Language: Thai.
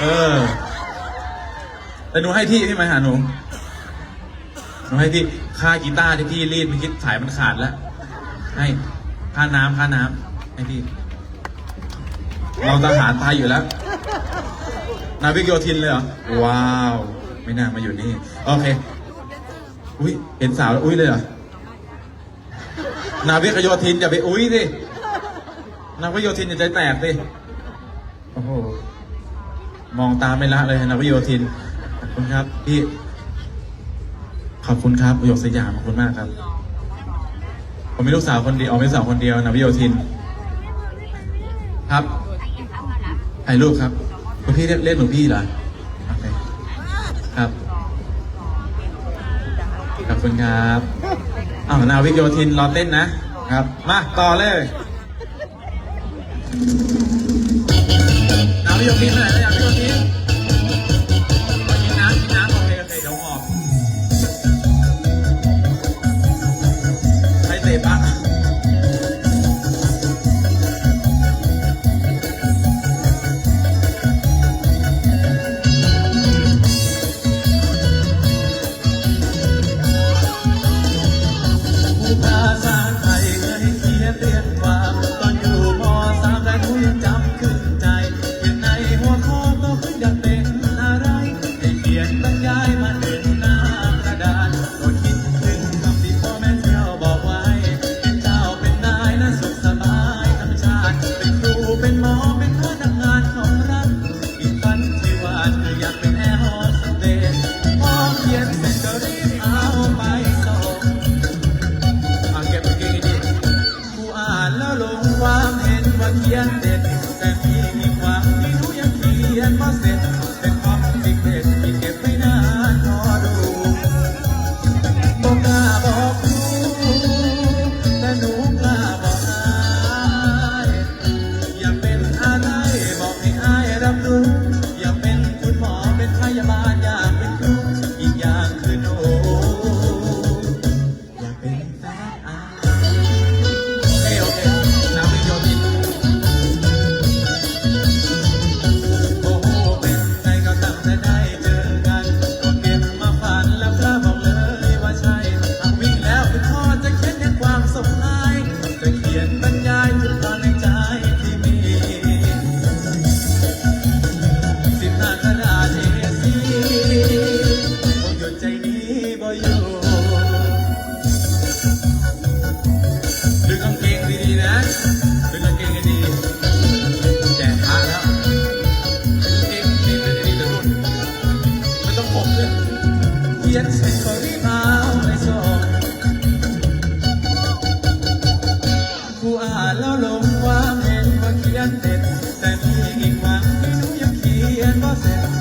เออ แต่หนูให้ที่พี่ไหมหาหนูหนูให้ที่ค่ากีตาร์ที่พี่รีดเมื่อกี้สายมันขาดแล้ว ให้ค่าน้ำค่าน้ำให้พี่ เราทหารตายอยู่แล้ว นาวิกโยธินเลยเหรอ ว้าว ไม่น่ามาอยู่นี่ โอเค อุ้ยเห็นสาวแล้วอุ้ยเลยเหรอ นาวิกโยธินอย่าไปอุ้ยสินาวิกโยธินอย่าใจแตกสิโอ้โห มองตาไม่ละเลยนาวิโยธิน ขอบคุณครับพี่ ขอบคุณครับประโยคสยามขอบคุณมากครับ ผมมีลูกสาวคนเดียวเอมีลูกสาวคนเดียวนาวิโยธิน ครับถ่ายรูปครับคุณพี่เรียกเรียกหลวงพี่เหรอโอเคครับ ขอบคุณครับอ้าวนาวิกโยธินรอเต้นนะครับ มาต่อเลยนาวิกโยธินไปไหนแล้วยธิ ดึงกางเกดีๆนะ ดึงกางดีๆแก่ขาแล้วดึกางเกงดีๆดีๆจะรุ่นไม่ต้องผมด้วยนเสร็จก็รีบาไปส่งกูอ่าล้วว่าเห็นว่าเขียนเสร็จแต่มีอีกวันไม่รู้ยังเขียนว่เสร็จ